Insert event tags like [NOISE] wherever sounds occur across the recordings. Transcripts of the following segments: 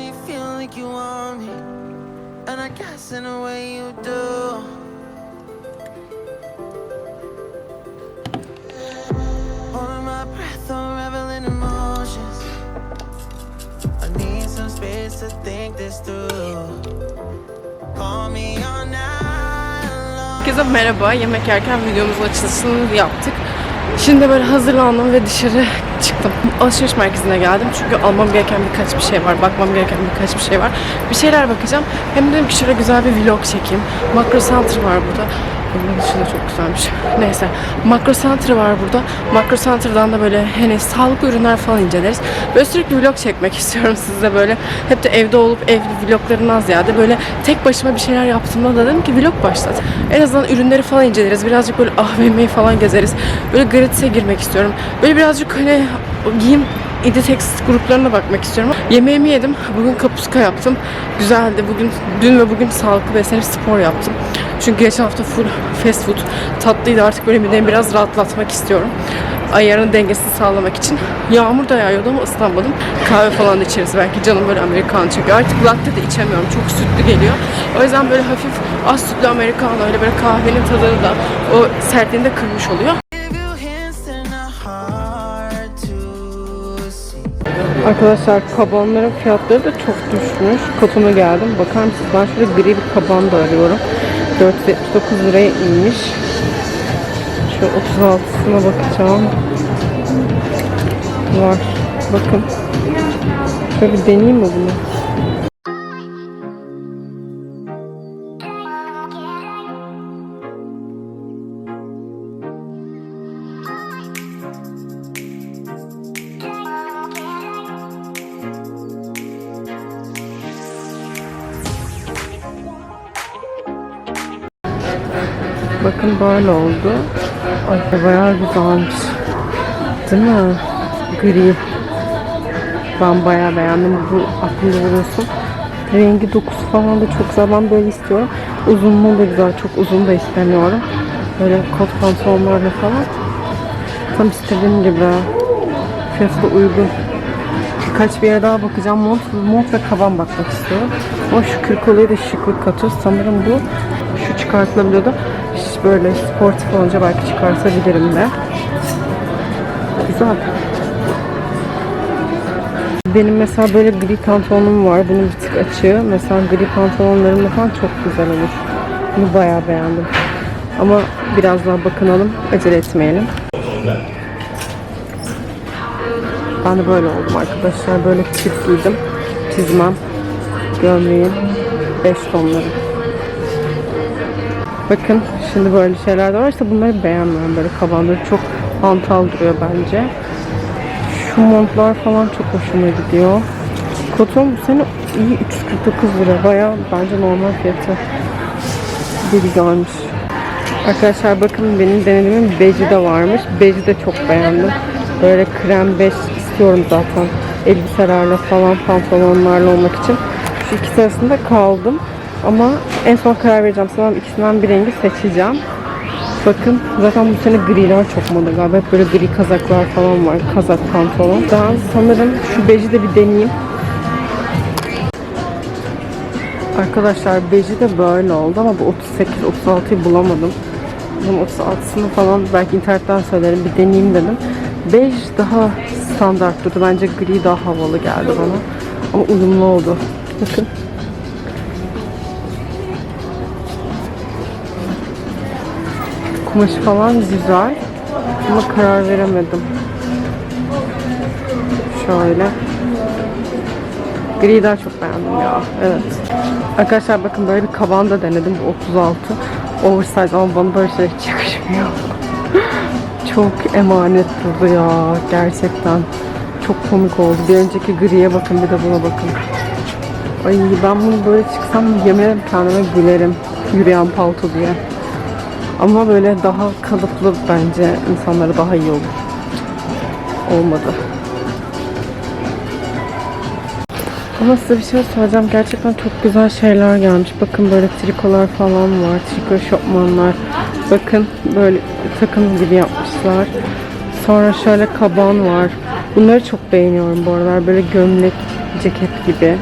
I feel like you want me, and I guess in a way you do. Holding my breath, unraveling emotions. I need some space to think this through. Call me night long. Herkese merhaba. Yemek yerken videomuzun açılışını yaptık. Şimdi böyle hazırlandım ve dışarı çıktım. Alışveriş merkezine geldim çünkü almam gereken birkaç bir şey var, bakmam gereken birkaç bir şey var. Bir şeyler bakacağım. Hem dedim ki şöyle güzel bir vlog çekeyim. Makro Center var burada. Bunun dışı da çok güzelmiş. Neyse. Makro Center var burada. Makro Center'dan da böyle hani sağlıklı ürünler falan inceleriz. Böyle sürekli vlog çekmek [LAUGHS] istiyorum size böyle. Hep de evde olup ev vloglarından ziyade böyle tek başıma bir şeyler yaptığımda da dedim ki vlog başlat. En azından ürünleri falan inceleriz. Birazcık böyle AVM'yi falan gezeriz. Böyle gratis'e girmek istiyorum. Böyle birazcık hani giyim Inditex gruplarına bakmak istiyorum. Yemeğimi yedim. Bugün kapuska yaptım. Güzeldi. Bugün dün ve bugün sağlıklı beslenip spor yaptım. Çünkü geçen hafta full fast food tatlıydı. Artık böyle midemi biraz rahatlatmak istiyorum. Ayarın dengesini sağlamak için. Yağmur da yağıyordu ama ıslanmadım. Kahve falan da içeriz. Belki canım böyle Amerikan çekiyor. Artık latte de içemiyorum. Çok sütlü geliyor. O yüzden böyle hafif az sütlü Americano öyle böyle kahvenin tadını da o sertliğini de kırmış oluyor. Arkadaşlar kabanların fiyatları da çok düşmüş. Kotona geldim. Bakar mısınız? Ben şöyle gri bir kaban da arıyorum. 479 liraya inmiş. Şu 36'sına bakacağım. Var. Bakın. Şöyle deneyeyim mi bunu? Bakın böyle oldu. Ay bayağı güzelmiş. Değil mi? Gri. Ben bayağı beğendim. Bu aklımda bulunsun. Rengi dokusu falan da çok güzel. Ben böyle istiyorum. Uzunluğu da güzel. Çok uzun da istemiyorum. Böyle kot pantolonlarla falan. Tam istediğim gibi. Fiyatı uygun. Birkaç bir yere daha bakacağım. Mont, mont ve kaban bakmak istiyorum. Ama şu kırk olayı da şıklık katıyor. Sanırım bu şu çıkartılabiliyordu. Böyle sportif olunca belki çıkartabilirim de. Güzel. Benim mesela böyle gri pantolonum var. Bunun bir tık açığı. Mesela gri pantolonlarımla falan çok güzel olur. Bunu bayağı beğendim. Ama biraz daha bakınalım. Acele etmeyelim. Ben de böyle oldum arkadaşlar. Böyle çift giydim. Çizmem. Gömleğim. 5 tonları. Bakın şimdi böyle şeyler de var. İşte bunları beğenmiyorum. Böyle kabanları çok hantal duruyor bence. Şu montlar falan çok hoşuma gidiyor. Koton bu sene iyi 349 lira. Baya bence normal fiyatı. Bir güzelmiş. Arkadaşlar bakın benim denediğimin beji de varmış. Beji de çok beğendim. Böyle krem bej istiyorum zaten. Elbiselerle falan pantolonlarla olmak için. Şu ikisi arasında kaldım. Ama en son karar vereceğim. Sanırım ikisinden bir rengi seçeceğim. Bakın zaten bu sene griler çok moda galiba. Hep böyle gri kazaklar falan var. Kazak pantolon. Ben sanırım şu beji de bir deneyeyim. Arkadaşlar beji de böyle oldu ama bu 38-36'yı bulamadım. Bunun 36'sını falan belki internetten söylerim bir deneyeyim dedim. Bej daha standart durdu. Bence gri daha havalı geldi bana. Ama uyumlu oldu. Bakın. Kumaşı falan güzel. Ama karar veremedim. Şöyle. Griyi daha çok beğendim ya. Evet. Arkadaşlar bakın böyle bir kaban da denedim. Bu 36. Oversize ama bana böyle şey hiç [LAUGHS] çok emanet durdu ya. Gerçekten. Çok komik oldu. Bir önceki griye bakın bir de buna bakın. Ay ben bunu böyle çıksam yemin kendime gülerim. Yürüyen palto diye. Ama böyle daha kalıplı bence insanlara daha iyi olur. Olmadı. Ama size bir şey söyleyeceğim. Gerçekten çok güzel şeyler gelmiş. Bakın böyle trikolar falan var. Triko şopmanlar. Bakın böyle takım gibi yapmışlar. Sonra şöyle kaban var. Bunları çok beğeniyorum bu aralar. Böyle gömlek, ceket gibi.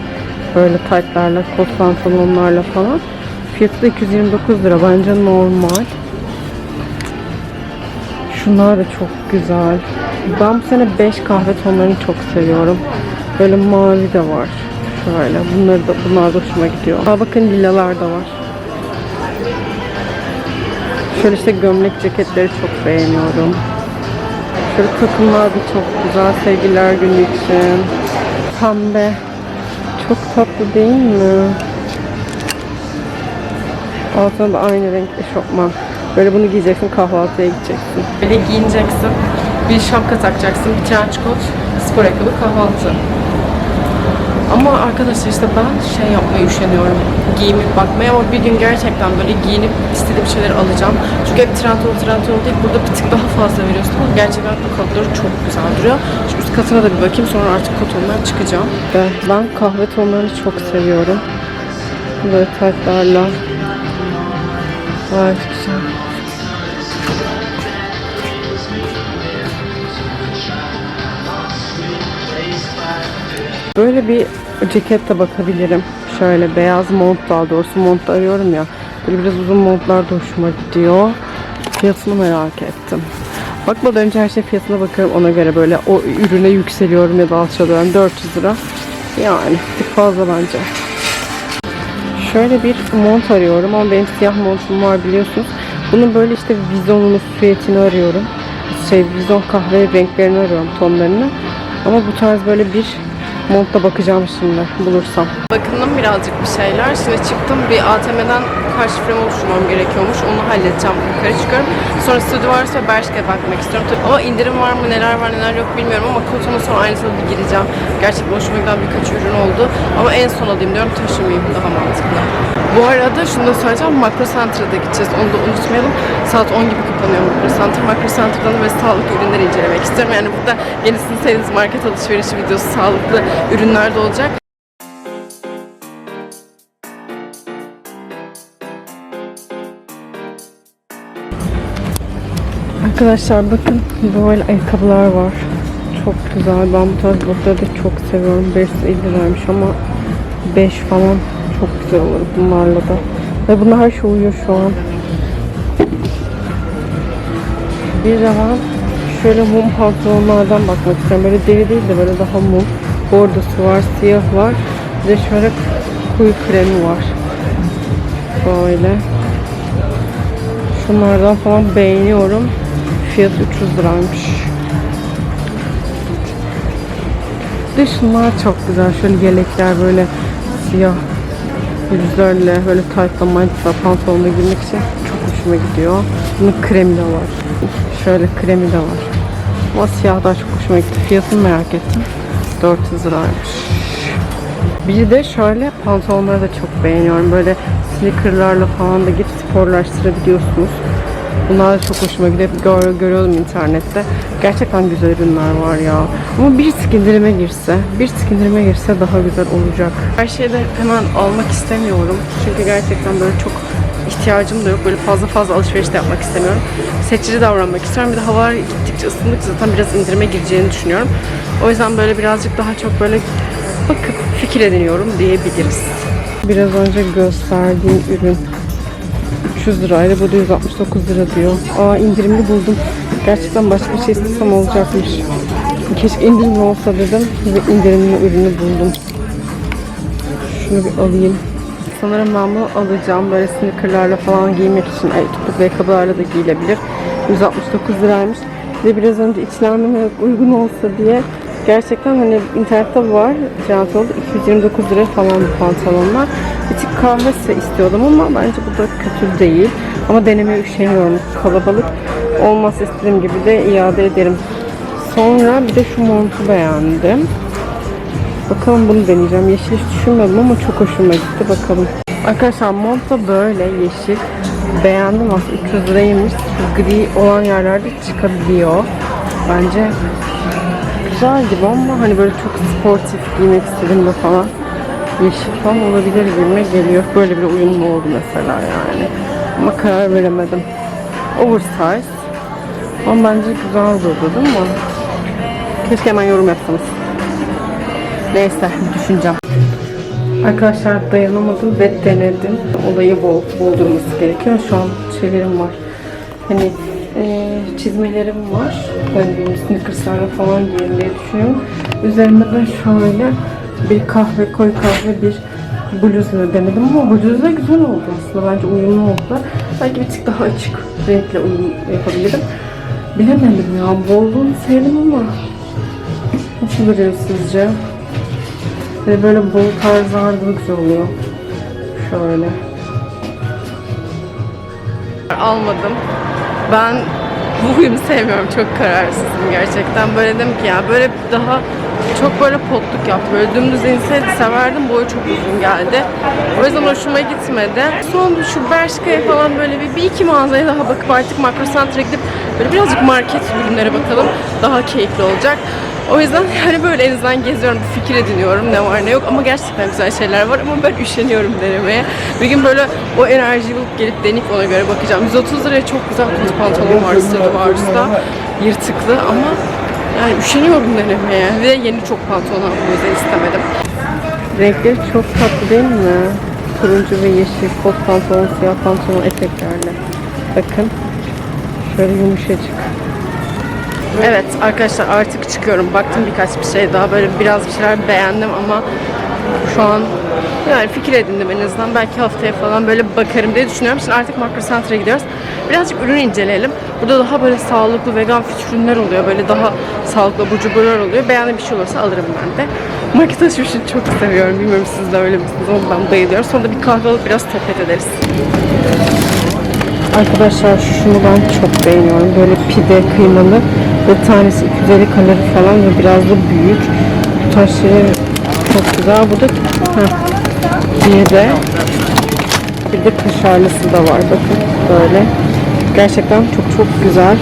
Böyle taytlarla, kot pantolonlarla falan. Fiyatı da 229 lira. Bence normal. Şunlar da çok güzel. Ben bu sene 5 kahve tonlarını çok seviyorum. Böyle mavi de var. Şöyle. Bunları da, bunlar da hoşuma gidiyor. Aa bakın lilalar da var. Şöyle işte gömlek ceketleri çok beğeniyorum. Şöyle takımlar da çok güzel. Sevgililer günü için. Pembe. Çok tatlı değil mi? Altına da aynı renk eşofman. Böyle bunu giyeceksin kahvaltıya gideceksin. Böyle giyineceksin. Bir şapka takacaksın. Bir trench coat. Spor ayakkabı kahvaltı. Ama arkadaşlar işte ben şey yapmaya üşeniyorum. Giyinip bakmaya ama bir gün gerçekten böyle giyinip istediğim şeyleri alacağım. Çünkü hep trend yol trend yol değil. Burada bir tık daha fazla veriyorsun ama gerçekten bu katları çok güzel duruyor. Şu üst katına da bir bakayım sonra artık kotondan çıkacağım. Ve ben kahve tonlarını çok seviyorum. Böyle taytlarla. Gayet güzel. Böyle bir ceket de bakabilirim. Şöyle beyaz mont daha doğrusu mont arıyorum ya. Böyle biraz uzun montlar da hoşuma gidiyor. Fiyatını merak ettim. Bakmadan önce her şey fiyatına bakıyorum ona göre böyle o ürüne yükseliyorum ya da alçalıyorum. 400 lira. Yani bir fazla bence. Şöyle bir mont arıyorum ama benim siyah montum var biliyorsunuz. Bunun böyle işte vizonunu, süetini arıyorum. Şey vizon kahve renklerini arıyorum tonlarını. Ama bu tarz böyle bir montla bakacağım şimdi bulursam. Bakındım birazcık bir şeyler. Şimdi çıktım bir ATM'den kaç frame oluşturmam gerekiyormuş. Onu halledeceğim. Yukarı çıkıyorum. Sonra Stradivarius ve Bershka'ya bakmak istiyorum. Tabii ama indirim var mı, neler var, neler yok bilmiyorum ama Koton'a sonra aynısına bir gireceğim. Gerçekten hoşuma giden birkaç ürün oldu. Ama en son alayım diyorum taşımayayım daha mantıklı. Bu arada şunu da söyleyeceğim. Makro Center'a da gideceğiz. Onu da unutmayalım. Saat 10 gibi kapanıyor Makro Center. Makro Center'dan da böyle sağlıklı ürünleri incelemek istiyorum. Yani burada yeni sizin sevdiğiniz market alışverişi videosu sağlıklı ürünler de olacak. Arkadaşlar bakın böyle ayakkabılar var. Çok güzel. Ben bu tarz botları da çok seviyorum. 550 liraymış ama 5 falan çok güzel olur bunlarla da. Ve bunlar her şey uyuyor şu an. Bir de şöyle mum pantolonlardan bakmak istiyorum. Böyle deri değil de böyle daha mum. Bordosu var, siyah var. Bir de şöyle kuyu kremi var. Böyle. Şunlardan falan beğeniyorum. Fiyat 300 liraymış. Bir de şunlar çok güzel. Şöyle yelekler böyle siyah yüzlerle böyle tight'la mantıkla pantolonla girmek için çok hoşuma gidiyor. Bunun kremi de var. Şöyle kremi de var. Ama siyah daha çok hoşuma gitti. Fiyatını merak ettim. 400 liraymış. Bir de şöyle pantolonları da çok beğeniyorum. Böyle sneakerlarla falan da gidip sporlaştırabiliyorsunuz. Bunlar da çok hoşuma gidiyor. Hep Gör, görüyorum internette. Gerçekten güzel ürünler var ya. Ama bir tık indirime girse, bir tık indirime girse daha güzel olacak. Her şeyi de hemen almak istemiyorum. Çünkü gerçekten böyle çok ihtiyacım da yok. Böyle fazla fazla alışveriş de yapmak istemiyorum. Seçici davranmak istiyorum. Bir de havalar gittikçe ısındıkça zaten biraz indirime gireceğini düşünüyorum. O yüzden böyle birazcık daha çok böyle bakıp fikir ediniyorum diyebiliriz. Biraz önce gösterdiğim ürün 300 liraydı. Bu da 169 lira diyor. Aa indirimli buldum. Gerçekten başka bir şey istesem olacakmış. Keşke indirimli olsa dedim ve indirimli ürünü buldum. Şunu bir alayım. Sanırım ben bunu alacağım. Böyle sneakerlarla falan giymek için. Ay, topuklu ayakkabılarla da giyilebilir. 169 liraymış. De biraz önce içlenmeme uygun olsa diye gerçekten hani internette var. Trendyol'da 229 lira falan bu pantolonlar. Bir tık kahvesi istiyordum ama bence bu da kötü değil. Ama denemeye üşeniyorum. Kalabalık olmazsa istediğim gibi de iade ederim. Sonra bir de şu montu beğendim. Bakalım bunu deneyeceğim. Yeşil hiç düşünmedim ama çok hoşuma gitti. Bakalım. Arkadaşlar mont da böyle yeşil. Beğendim aslında 300 liraymış. Gri olan yerlerde çıkabiliyor. Bence güzel gibi ama hani böyle çok sportif giymek istediğimde falan yeşil falan olabilir gibime geliyor. Böyle bir uyumlu oldu mesela yani. Ama karar veremedim. Oversize. Ama bence güzel durdu değil mi? Keşke hemen yorum yapsanız. Neyse düşüneceğim. Arkadaşlar dayanamadım ve denedim. Olayı bol, bol durması gerekiyor. Şu an şeylerim var. Hani e, çizmelerim var. Benim sneakerslarla falan giyerim diye düşünüyorum. Üzerime de şöyle bir kahve, koyu kahve bir bluzla denedim ama bluz da güzel oldu aslında. Bence uyumlu oldu. Belki bir tık daha açık renkle uyum yapabilirim. Bilemedim ya. Bolluğunu sevdim ama nasıl duruyor sizce? Hani böyle bol tarzlarda da güzel oluyor. Şöyle. Almadım. Ben bu uyumu sevmiyorum. Çok kararsızım gerçekten. Böyle dedim ki ya böyle daha çok böyle potluk yaptı. Böyle dümdüz inseydi severdim. Boyu çok uzun geldi. O yüzden hoşuma gitmedi. Son şu Bershka'ya falan böyle bir, bir iki mağazaya daha bakıp artık Makro Center'a gidip böyle birazcık market ürünlere bakalım. Daha keyifli olacak. O yüzden hani böyle en azından geziyorum, bir fikir ediniyorum ne var ne yok ama gerçekten güzel şeyler var ama ben üşeniyorum denemeye. Bir gün böyle o enerjiyi bulup gelip deneyip ona göre bakacağım. 130 liraya çok güzel kot pantolon var sırrı var usta. Yırtıklı ama yani üşeniyorum denemeye. Ve yeni çok pantolon aldım yüzden istemedim. Renkleri çok tatlı değil mi? Turuncu ve yeşil kot pantolon, siyah pantolon eteklerle. Bakın. Şöyle yumuşacık. Evet arkadaşlar artık çıkıyorum. Baktım birkaç bir şey daha böyle biraz bir şeyler beğendim ama şu an yani fikir edindim en azından. Belki haftaya falan böyle bakarım diye düşünüyorum. Şimdi artık Makro Center'a gidiyoruz. Birazcık ürün inceleyelim. Burada daha böyle sağlıklı vegan ürünler oluyor. Böyle daha sağlıklı abur cuburlar oluyor. Beğendiğim bir şey olursa alırım ben de. Market alışverişini çok seviyorum. Bilmiyorum siz de öyle misiniz ama ben bayılıyorum. Sonra da bir kahve alıp biraz sohbet ederiz. Arkadaşlar şunu ben çok beğeniyorum. Böyle pide kıymalı ve tanesi 250 kalori falan ve biraz da büyük. Bu taşları çok güzel. Burada heh, bir de bir de kaşarlısı da var. Bakın böyle. Gerçekten çok çok güzel.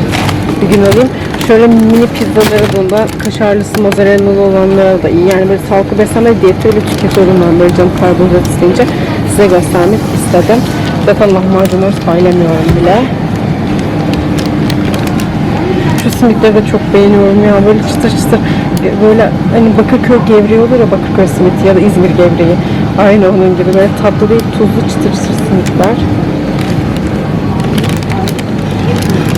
Bir gün alayım. Şöyle mini pizzaları da kaşarlısı mozzarella'lı olanlara da iyi. Yani böyle sağlıklı beslenme diyeti öyle tüketiyorum ben böyle canım karbonhidrat isteyince size göstermek istedim. Zaten lahmacunları saylemiyorum bile. Simitleri de çok beğeniyorum ya. Böyle çıtır çıtır böyle hani Bakırköy gevreği olur ya Bakırköy simiti ya da İzmir gevreği. Aynı onun gibi böyle tatlı değil tuzlu çıtır çıtır simitler.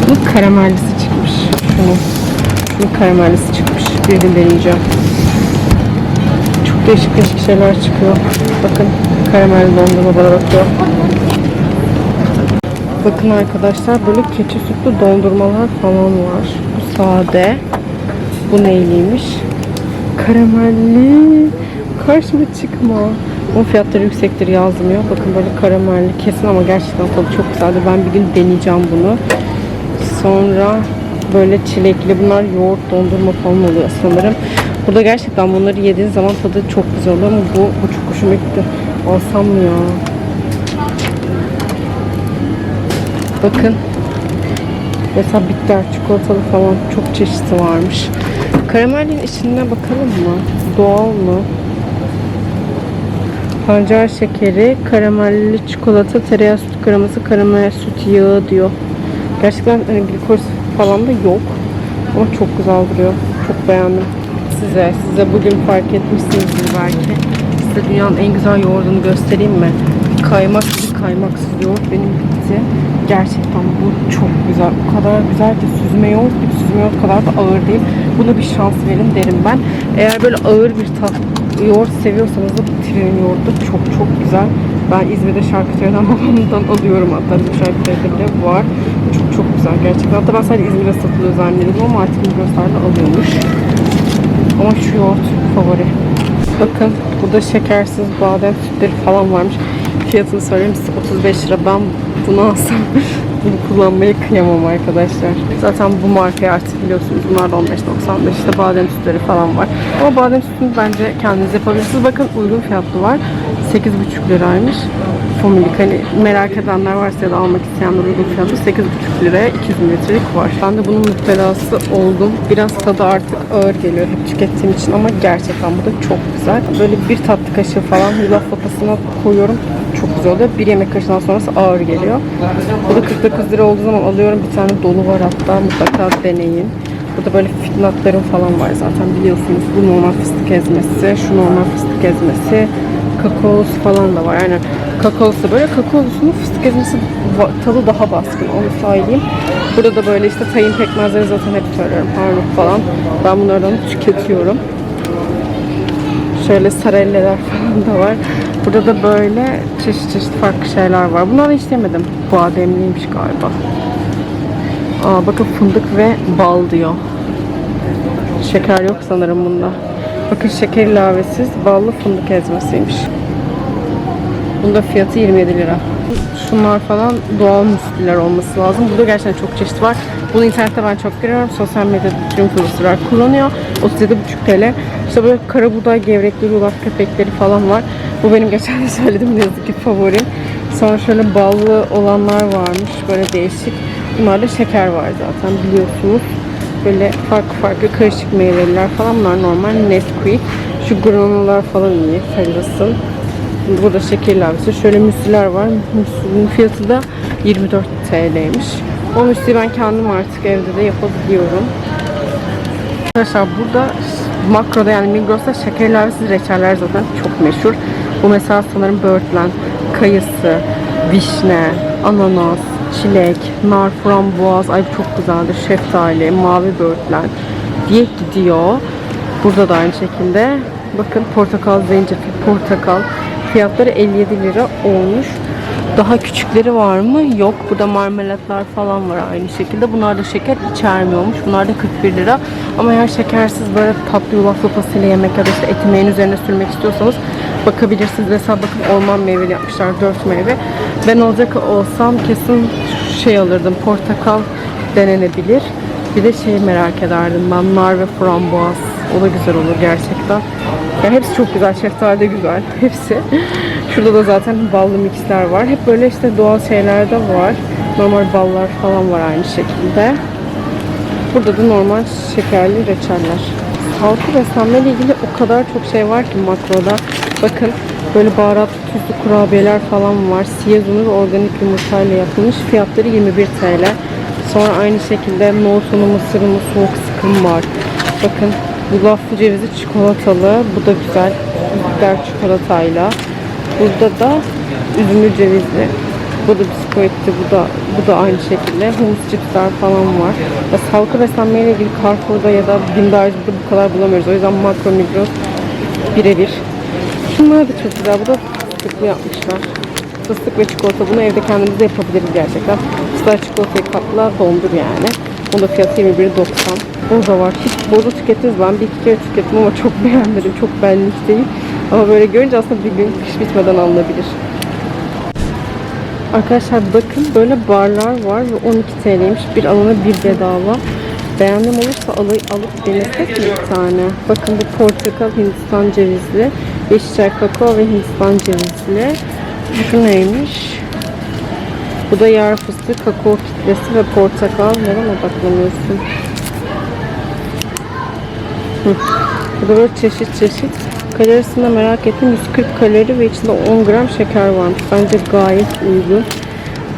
Bunun karamellisi çıkmış. Şunun. Şunun karamellisi çıkmış. Bir gün deneyeceğim. Çok değişik değişik şeyler çıkıyor. Bakın karamelli dondurma bana bakıyor. Bakın arkadaşlar böyle keçi sütlü dondurmalar falan var. Bu sade. Bu neyliymiş? Karamelli. Karşıma çıkma. Bunun fiyatları yüksektir yazmıyor. Bakın böyle karamelli kesin ama gerçekten tadı çok güzeldi. Ben bir gün deneyeceğim bunu. Sonra böyle çilekli bunlar yoğurt dondurma falan oluyor sanırım. Burada gerçekten bunları yediğin zaman tadı çok güzel oluyor ama bu, bu çok hoşuma. Alsam mı ya? Bakın. Mesela bitter çikolatalı falan çok çeşitli varmış. Karamelin içine bakalım mı? Doğal mı? Pancar şekeri, karamelli çikolata, tereyağı süt kreması, karamel süt yağı diyor. Gerçekten hani glikoz falan da yok. Ama çok güzel duruyor. Çok beğendim. Size, size bugün fark etmişsinizdir belki. Size dünyanın en güzel yoğurdunu göstereyim mi? Kaymak kaymaksız yoğurt benim bitti. Gerçekten bu çok güzel. O kadar güzel ki süzme yoğurt gibi süzme yoğurt kadar da ağır değil. Buna bir şans verin derim ben. Eğer böyle ağır bir tat yoğurt seviyorsanız da Trilin yoğurdu çok çok güzel. Ben İzmir'de şarküteriden [LAUGHS] babamdan alıyorum hatta bir şarküteride bile var. Çok çok güzel gerçekten. Hatta ben sadece İzmir'de satılıyor zannediyordum ama artık Migros'larda alıyormuş. Ama şu yoğurt favori. Bakın burada şekersiz badem sütleri falan varmış. Fiyatını söyleyeyim size 35 lira. Ben bunu alsam [LAUGHS] bunu kullanmaya kıyamam arkadaşlar. Zaten bu markayı artık biliyorsunuz. Bunlar da 15.95 işte badem sütleri falan var. Ama badem sütünü bence kendiniz yapabilirsiniz. Bakın uygun fiyatlı var. 8,5 liraymış. Fomilik hani merak edenler varsa ya da almak isteyenler uygun fiyatlı 8,5 liraya 200 mililitrelik var. Ben de bunun müptelası oldum. Biraz tadı artık ağır geliyor hep tükettiğim için ama gerçekten bu da çok güzel. Böyle bir tatlı kaşığı falan yulaf lapasına koyuyorum. Çok güzel oluyor. Bir yemek kaşığından sonrası ağır geliyor. Bu da 49 lira olduğu zaman alıyorum. Bir tane dolu var hatta mutlaka deneyin. Burada böyle fit nutlarım falan var zaten biliyorsunuz. Bu normal fıstık ezmesi, şu normal fıstık ezmesi, kakaosu falan da var. Yani kakaosu böyle kakaolusunun fıstık ezmesi tadı daha baskın onu söyleyeyim. Burada da böyle işte tayin pekmezleri zaten hep söylüyorum. Harnut falan. Ben bunlardan tüketiyorum. Şöyle sarelleler [LAUGHS] falan da var. Burada da böyle çeşit çeşit farklı şeyler var. Bunları hiç yemedim. Bademliymiş galiba. Aa, bakın fındık ve bal diyor. Şeker yok sanırım bunda. Bakın şeker ilavesiz ballı fındık ezmesiymiş. Bunda fiyatı 27 lira. Şunlar falan doğal müsliler olması lazım. Burada gerçekten çok çeşit var. Bunu internette ben çok görüyorum. Sosyal medyada tüm influencerlar kullanıyor. 37,5 TL. İşte böyle kara buğday gevrekleri, yulaf köpekleri falan var. Bu benim geçen de söylediğim ne yazık ki favorim. Sonra şöyle ballı olanlar varmış. Böyle değişik. Bunlarda şeker var zaten biliyorsunuz. Böyle farklı farklı karışık meyveler falan. Bunlar normal Nesquik. Şu granolalar falan iyi. Fellas'ın. Burada şeker ilavesi. Şöyle müsliler var. Müslünün fiyatı da 24 TL'ymiş. O müsliyi ben kendim artık evde de yapabiliyorum. Arkadaşlar burada makroda yani Migros'ta şeker ilavesiz reçeller zaten çok meşhur. Bu mesela sanırım böğürtlen, kayısı, vişne, ananas, çilek, nar, frambuaz, ay çok güzeldir, şeftali, mavi böğürtlen diye gidiyor. Burada da aynı şekilde. Bakın portakal, zencefil, portakal. Fiyatları 57 lira olmuş. Daha küçükleri var mı? Yok. Burada marmelatlar falan var aynı şekilde. Bunlar da şeker içermiyormuş. Bunlar da 41 lira. Ama eğer şekersiz böyle tatlı yulaflı fasulye yemek ya da işte etimeğin üzerine sürmek istiyorsanız bakabilirsiniz. Mesela bakın orman meyveli yapmışlar. 4 meyve. Ben olacak olsam kesin şey alırdım. Portakal denenebilir. Bir de şeyi merak ederdim ben. Nar ve frambuaz. O da güzel olur gerçekten. Ya hepsi çok güzel. Şeftali de güzel. [LAUGHS] Hepsi. Şurada da zaten ballı mixler var. Hep böyle işte doğal şeyler de var. Normal ballar falan var aynı şekilde. Burada da normal şekerli reçeller. Sağlıklı beslenmeyle ilgili o kadar çok şey var ki makroda. Bakın böyle baharat, tuzlu kurabiyeler falan var. Siyaz unu ve organik yumurtayla yapılmış. Fiyatları 21 TL. Sonra aynı şekilde nohut unu, mısır unu, soğuk sıkım var. Bakın bu laflı cevizi çikolatalı. Bu da güzel. Bitter çikolatayla. Burada da üzümlü cevizli. Bu da bisküvitti, bu da bu da aynı şekilde. Humus cipsler falan var. Ya sağlıklı beslenmeyle ilgili Carrefour'da ya da Bim'de bu kadar bulamıyoruz. O yüzden Makro Migros birebir. Şunlar da çok güzel. Bu da fıstıklı yapmışlar. Fıstık ve çikolata. Bunu evde kendimiz de yapabiliriz gerçekten. Fıstık çikolatayı kapla dondur yani. Bunun da fiyatı 21.90. Boza var. Hiç boza tükettiniz. Ben bir iki kere tükettim ama çok [LAUGHS] beğenmedim. Çok benlik değil. Ama böyle görünce aslında bir gün kış bitmeden alınabilir. Arkadaşlar bakın böyle barlar var ve 12 TL'ymiş. Bir alana bir bedava. Beğendim olursa alı, alıp denesek mi bir tane? Bakın bu portakal, Hindistan cevizli, yeşil kakao ve Hindistan cevizli. Şu neymiş? Bu da yer fıstığı, kakao kitlesi ve portakal. Neden odaklanıyorsun? Hı. Bu da böyle çeşit çeşit. Kalorisini merak ettim. 140 kalori ve içinde 10 gram şeker varmış. Bence gayet uygun.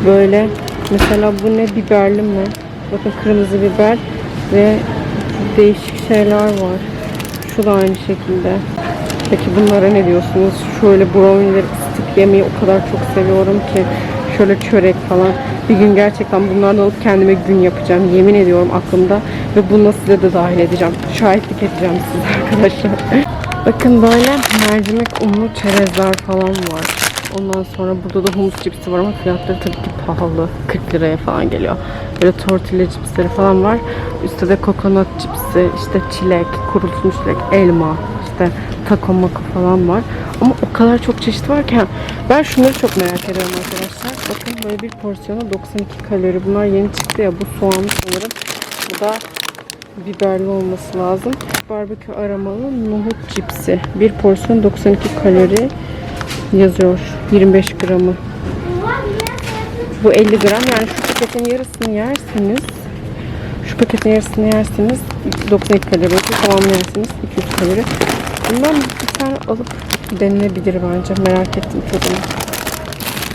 Böyle mesela bu ne biberli mi? Bakın kırmızı biber ve değişik şeyler var. Şu da aynı şekilde. Peki bunlara ne diyorsunuz? Şöyle brownie'leri ısıtıp yemeyi o kadar çok seviyorum ki. Şöyle çörek falan. Bir gün gerçekten bunlardan alıp kendime gün yapacağım. Yemin ediyorum aklımda. Ve bunu size de dahil edeceğim. Şahitlik edeceğim size [LAUGHS] arkadaşlar. Bakın böyle mercimek unlu çerezler falan var. Ondan sonra burada da humus cipsi var ama fiyatları tabii ki pahalı. 40 liraya falan geliyor. Böyle tortilla cipsleri falan var. Üstte de kokonat cipsi, işte çilek, kurutulmuş çilek, elma, işte taco mako falan var. Ama o kadar çok çeşit var ki. Ben şunları çok merak ediyorum arkadaşlar. Bakın böyle bir porsiyona 92 kalori. Bunlar yeni çıktı ya. Bu soğanlı sanırım. Bu da biberli olması lazım. Barbekü aromalı nohut cipsi. Bir porsiyon 92 kalori yazıyor. 25 gramı. Bu 50 gram. Yani şu paketin yarısını yerseniz şu paketin yarısını yerseniz 92 kalori. Tamamlarsınız 200 kalori. Bundan bir tane alıp denenebilir bence. Merak ettim tadını.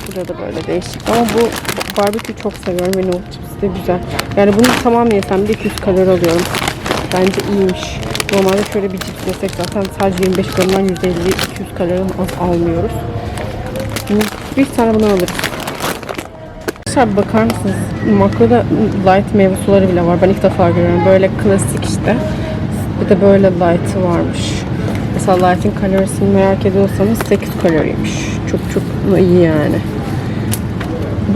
Burada da böyle değişik. Ama bu barbekü çok seviyorum ve nohut cipsi de güzel. Yani bunu tamam yesem de 200 kalori alıyorum. Bence iyiymiş. Normalde şöyle bir cips yesek zaten sadece 25 gramdan 150-200 kaloriden az almıyoruz. Bir tane bundan alırız. Arkadaşlar bakar mısınız? Makroda light meyve suları bile var. Ben ilk defa görüyorum. Böyle klasik işte. Bir de böyle light'ı varmış. Mesela light'in kalorisini merak ediyorsanız 8 kaloriymiş. Çok çok iyi yani.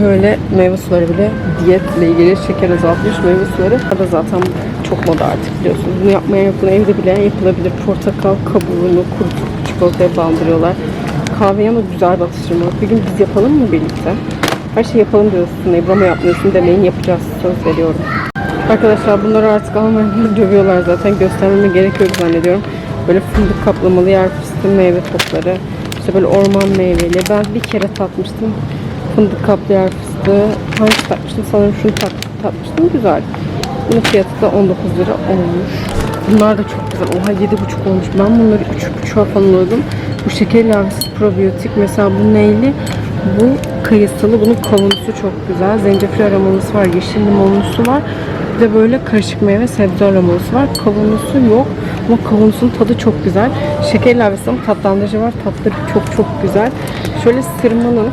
Böyle meyve suları bile diyetle ilgili şeker azaltmış meyve suları. Da zaten çok moda artık biliyorsunuz. Bunu yapmaya yok. Evde bile yapılabilir. Portakal kabuğunu kurutup çikolataya bandırıyorlar. Kahveye ama güzel bir atıştırma. Bir gün biz yapalım mı birlikte? Her şey yapalım diyorsun. Ebru ama yapmıyorsun demeyin yapacağız. Söz veriyorum. Arkadaşlar bunları artık Almanya'da [LAUGHS] dövüyorlar zaten. Göstermeme gerek yok zannediyorum. Böyle fındık kaplamalı yer fıstığı meyve topları. İşte böyle orman meyveli. Ben bir kere tatmıştım. Fındık kaplı yer fıstığı. Hangi tatmıştım? Sanırım şunu tat, tatmıştım. Güzel. Bunun fiyatı da 19 lira olmuş. Bunlar da çok güzel. Oha 7,5 olmuş. Ben bunları 3,5'a falan alıyordum. Bu şeker ilavesiz probiyotik. Mesela bu neyli? Bu kayısılı. Bunun kavunlusu çok güzel. Zencefil aromalısı var. Yeşil limonlusu var. Bir de böyle karışık meyve sebze aromalısı var. Kavunlusu yok. Ama kavunlusunun tadı çok güzel. Şeker ilavesi ama tatlandırıcı var. Tatları çok çok güzel. Şöyle sırmanın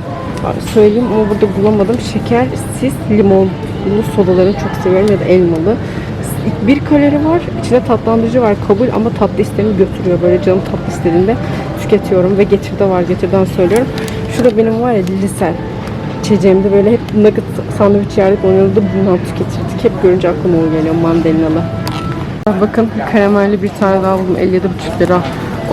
söyleyeyim ama burada bulamadım. Şekersiz limonlu sodalarını çok seviyorum ya da elmalı. Bir kalori var. içinde tatlandırıcı var. Kabul ama tatlı isteğimi götürüyor. Böyle canım tatlı istediğinde tüketiyorum ve getirde var. Getirden söylüyorum. Şurada benim var ya lisel içeceğimde böyle hep nugget sandviç yerdik. Onu da bundan tüketirdik. Hep görünce aklıma o geliyor mandalinalı. Bakın karamelli bir tane daha buldum. 57,5 lira.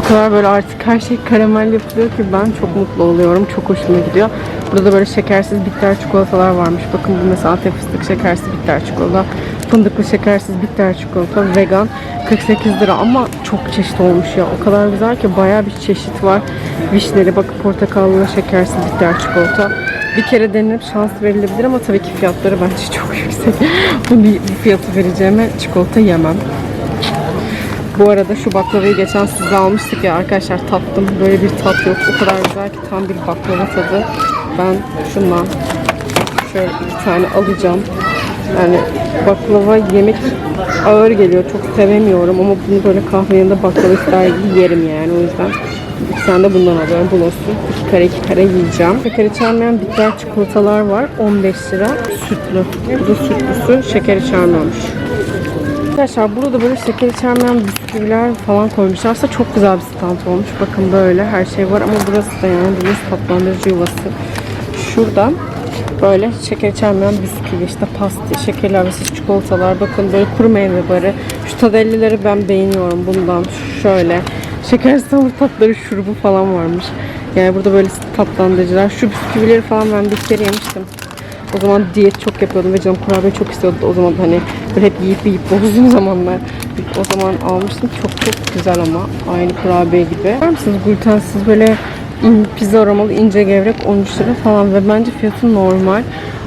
O kadar böyle artık her şey karamel yapılıyor ki ben çok mutlu oluyorum. Çok hoşuma gidiyor. Burada da böyle şekersiz bitter çikolatalar varmış. Bakın bu mesela fıstık şekersiz bitter çikolata. Fındıklı şekersiz bitter çikolata. Vegan 48 lira ama çok çeşit olmuş ya. O kadar güzel ki bayağı bir çeşit var. Vişneli bakın portakallı şekersiz bitter çikolata. Bir kere denenip şans verilebilir ama tabii ki fiyatları bence [LAUGHS] çok yüksek. bu fiyatı vereceğime çikolata yemem. Bu arada şu baklavayı geçen size almıştık ya arkadaşlar tattım. Böyle bir tat yok. O kadar güzel ki tam bir baklava tadı. Ben şundan şöyle bir tane alacağım. Yani baklava yemek ağır geliyor. Çok sevemiyorum ama bunu böyle kahve yanında baklava ister gibi yerim yani. O yüzden bir tane de bundan alıyorum. Bu olsun. İki kare iki kare yiyeceğim. Şeker içermeyen bitter çikolatalar var. 15 lira. Sütlü. Bu da sütlüsü. Şeker içermiyormuş. Arkadaşlar burada böyle şeker içermeyen bisküviler falan koymuşlar. Aslında çok güzel bir stand olmuş. Bakın böyle her şey var ama burası da yani deniz tatlandırıcı yuvası. Şurada böyle şeker içermeyen bisküvi, işte pasti, şeker ilavesiz çikolatalar. Bakın böyle kuru meyve barı. Şu tadellileri ben beğeniyorum bundan. Şöyle şeker samur tatları şurubu falan varmış. Yani burada böyle tatlandırıcılar. Şu bisküvileri falan ben bir kere yemiştim. O zaman diyet çok yapıyordum ve canım kurabiye çok istiyordu. O zaman hani böyle hep yiyip yiyip bozduğum [LAUGHS] zamanlar o zaman almıştım. Çok çok güzel ama aynı kurabiye gibi. Var mısınız glutensiz böyle pizza aromalı ince gevrek 13 lira falan ve bence fiyatı normal.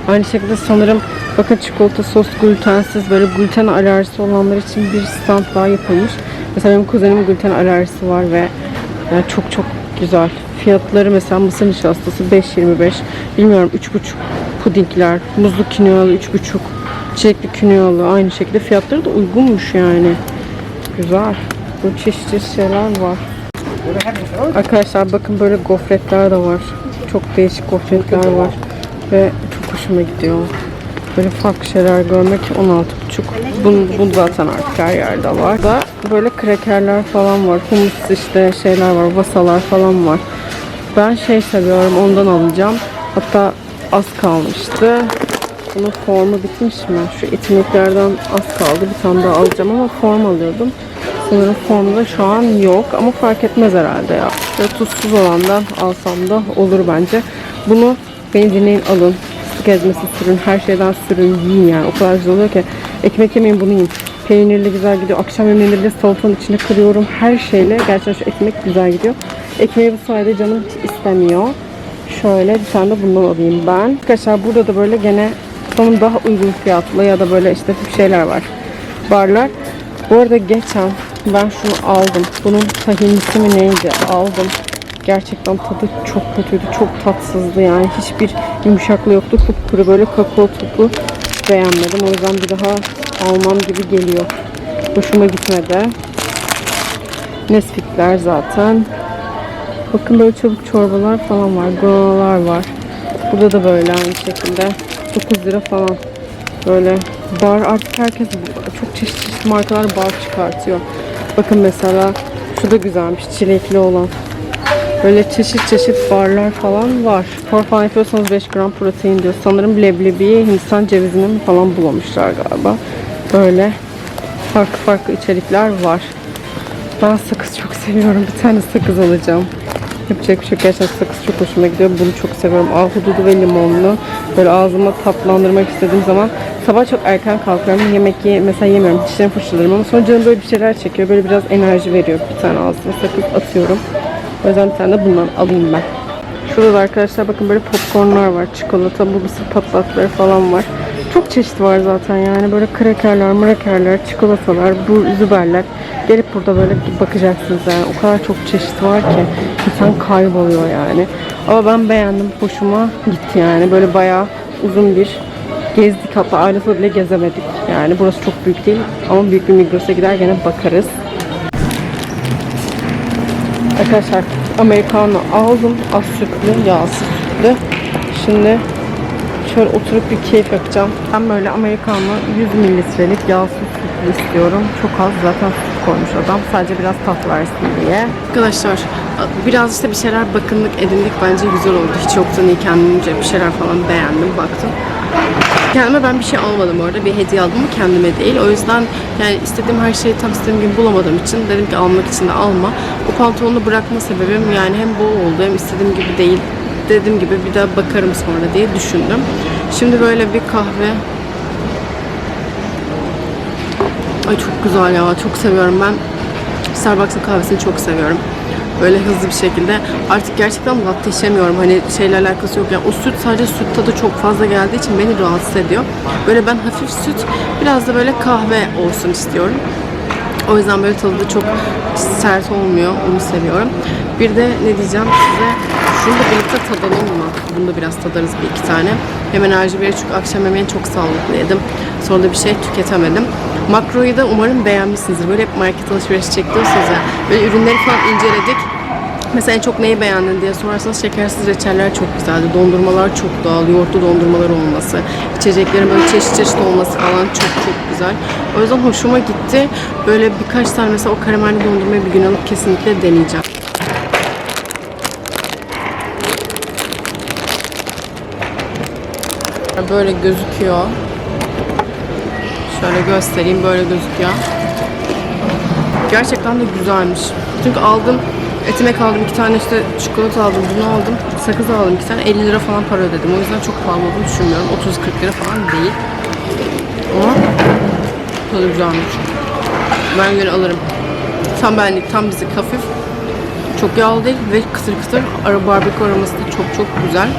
Aynı şekilde sanırım bakın çikolata sos glutensiz böyle gluten alerjisi olanlar için bir stand daha yapılmış. Mesela benim kuzenimin gluten alerjisi var ve yani çok çok güzel. Fiyatları mesela mısır nişastası 5.25. Bilmiyorum 3.5 pudingler, muzlu kinyalı 3.5, çilekli kinyalı aynı şekilde fiyatları da uygunmuş yani. Güzel. Bu çeşit çeşit şeyler var. Arkadaşlar bakın böyle gofretler de var. Çok değişik gofretler var. Ve çok hoşuma gidiyor. Böyle farklı şeyler görmek 16.5. Bunu, bunu zaten artık her yerde var. Da böyle krekerler falan var. Humus işte şeyler var. Vasalar falan var. Ben şey seviyorum ondan alacağım. Hatta az kalmıştı. Bunun formu bitmiş mi? Şu etimeklerden az kaldı. Bir tane daha alacağım ama form alıyordum. Sanırım formda şu an yok ama fark etmez herhalde ya. Böyle tuzsuz olandan alsam da olur bence. Bunu beni dinleyin alın. Fıstık ezmesi sürün, her şeyden sürün, yiyin yani. O kadar güzel oluyor ki. Ekmek yemeyin bunu yiyin. Peynirli güzel gidiyor. Akşam yemeğinde bile salatanın içine kırıyorum. Her şeyle gerçekten şu ekmek güzel gidiyor. Ekmeği bu sayede canım istemiyor. Şöyle bir tane de bundan alayım ben. Arkadaşlar burada da böyle gene onun daha uygun fiyatlı ya da böyle işte bir şeyler var. Barlar. Bu arada geçen ben şunu aldım. Bunun tahinlisi mi neydi? Aldım. Gerçekten tadı çok kötüydü. Çok tatsızdı yani. Hiçbir yumuşaklığı yoktu. Kupkuru böyle kakao topu beğenmedim. O yüzden bir daha almam gibi geliyor. Hoşuma gitmedi. Nesfitler zaten. Bakın böyle çabuk çorbalar falan var. Granolar var. Burada da böyle aynı şekilde. 9 lira falan. Böyle bar artık herkes çok çeşit çeşit markalar bar çıkartıyor. Bakın mesela şu da güzelmiş çilekli olan. Böyle çeşit çeşit barlar falan var. Spor falan yapıyorsanız 5 gram protein diyor. Sanırım leblebiyi Hindistan cevizini mi falan bulamışlar galiba. Böyle farklı farklı içerikler var. Ben sakız çok seviyorum. Bir tane sakız alacağım. Yapacak bir şey. Gerçekten sakız çok hoşuma gidiyor. Bunu çok seviyorum. Ahududu ve limonlu. Böyle ağzıma tatlandırmak istediğim zaman sabah çok erken kalkıyorum. Yemek ye mesela yemiyorum. Dişlerimi fırçalarım ama sonra canım böyle bir şeyler çekiyor. Böyle biraz enerji veriyor. Bir tane ağzıma sakız atıyorum. O yüzden bir tane de bundan alayım ben. Şurada da arkadaşlar bakın böyle popcornlar var. Çikolata, mısır patlatları falan var. Çok çeşit var zaten yani böyle krakerler, mrakerler, çikolatalar, bu züberler. Gelip burada böyle bakacaksınız yani. O kadar çok çeşit var ki insan kayboluyor yani. Ama ben beğendim. Hoşuma gitti yani. Böyle bayağı uzun bir gezdik. Hatta ailesiyle bile gezemedik. Yani burası çok büyük değil ama büyük bir Migros'a gider gene bakarız. Arkadaşlar Americano aldım. Az sütlü, yağsız sütlü. Şimdi şöyle oturup bir keyif yapacağım. Ben böyle Americano 100 mililitrelik yağsız sütlü istiyorum. Çok az zaten süt koymuş adam. Sadece biraz tat versin diye. Arkadaşlar biraz işte bir şeyler bakımlık edindik. Bence güzel oldu. Hiç yoktan iyi kendimce bir şeyler falan beğendim. Baktım. Kendime ben bir şey almadım orada. Bir hediye aldım kendime değil. O yüzden yani istediğim her şeyi tam istediğim gibi bulamadığım için dedim ki almak için de alma. O pantolonu bırakma sebebim yani hem bu oldu hem istediğim gibi değil. Dediğim gibi bir daha bakarım sonra diye düşündüm. Şimdi böyle bir kahve. Ay çok güzel ya. Çok seviyorum ben. Starbucks'ın kahvesini çok seviyorum. Böyle hızlı bir şekilde. Artık gerçekten latte içemiyorum. Hani şeyle alakası yok. Yani o süt sadece süt tadı çok fazla geldiği için beni rahatsız ediyor. Böyle ben hafif süt, biraz da böyle kahve olsun istiyorum. O yüzden böyle tadı da çok sert olmuyor. Onu seviyorum. Bir de ne diyeceğim size? Şunu da birlikte tadalım mı? Bunu da biraz tadarız bir iki tane. Hem enerji verir çünkü akşam yemeğini çok sağlıklı yedim. Sonra da bir şey tüketemedim. Makroyu da umarım beğenmişsinizdir. Böyle hep market alışverişi çekiyorsunuz ya. Böyle ürünleri falan inceledik. Mesela en çok neyi beğendin diye sorarsanız şekersiz reçeller çok güzeldi. Dondurmalar çok doğal, yoğurtlu dondurmalar olması, içeceklerin böyle çeşit çeşit olması falan çok çok güzel. O yüzden hoşuma gitti. Böyle birkaç tane mesela o karamelli dondurmayı bir gün alıp kesinlikle deneyeceğim. Böyle gözüküyor. Şöyle göstereyim böyle gözüküyor. Gerçekten de güzelmiş. Çünkü aldım etime aldım iki tane işte çikolata aldım bunu aldım. Sakız aldım iki tane 50 lira falan para ödedim. O yüzden çok pahalı olduğunu düşünmüyorum. 30-40 lira falan değil. Ama tadı güzelmiş. Ben yine alırım. Tam benlik, tam bizi hafif. Çok yağlı değil ve kıtır kıtır. Ara barbekü aroması da çok çok güzel.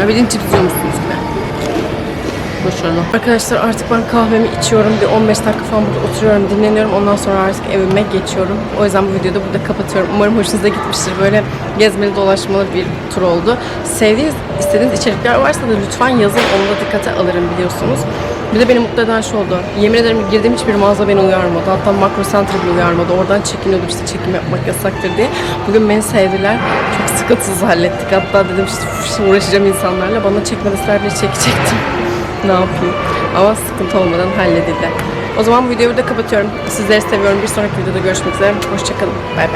Ya bildiğin cips yiyormuşsunuz. Başarılı. Arkadaşlar artık ben kahvemi içiyorum. Bir 15 dakika falan burada oturuyorum, dinleniyorum. Ondan sonra artık evime geçiyorum. O yüzden bu videoda burada kapatıyorum. Umarım hoşunuza gitmiştir. Böyle gezmeli dolaşmalı bir tur oldu. Sevdiğiniz, istediğiniz içerikler varsa da lütfen yazın. Onu da dikkate alırım biliyorsunuz. Bir de beni mutlu eden şu oldu. Yemin ederim girdiğim hiçbir mağaza beni uyarmadı. Hatta Makro Center bile uyarmadı. Oradan çekiniyordum işte çekim yapmak yasaktır diye. Bugün beni sevdiler. Çok sıkıntısız hallettik. Hatta dedim işte uğraşacağım insanlarla. Bana çekmediler bile çekecektim. Ne yapayım. Ama sıkıntı olmadan halledildi. O zaman bu videoyu burada kapatıyorum. Sizleri seviyorum. Bir sonraki videoda görüşmek üzere. Hoşçakalın. Bay bay.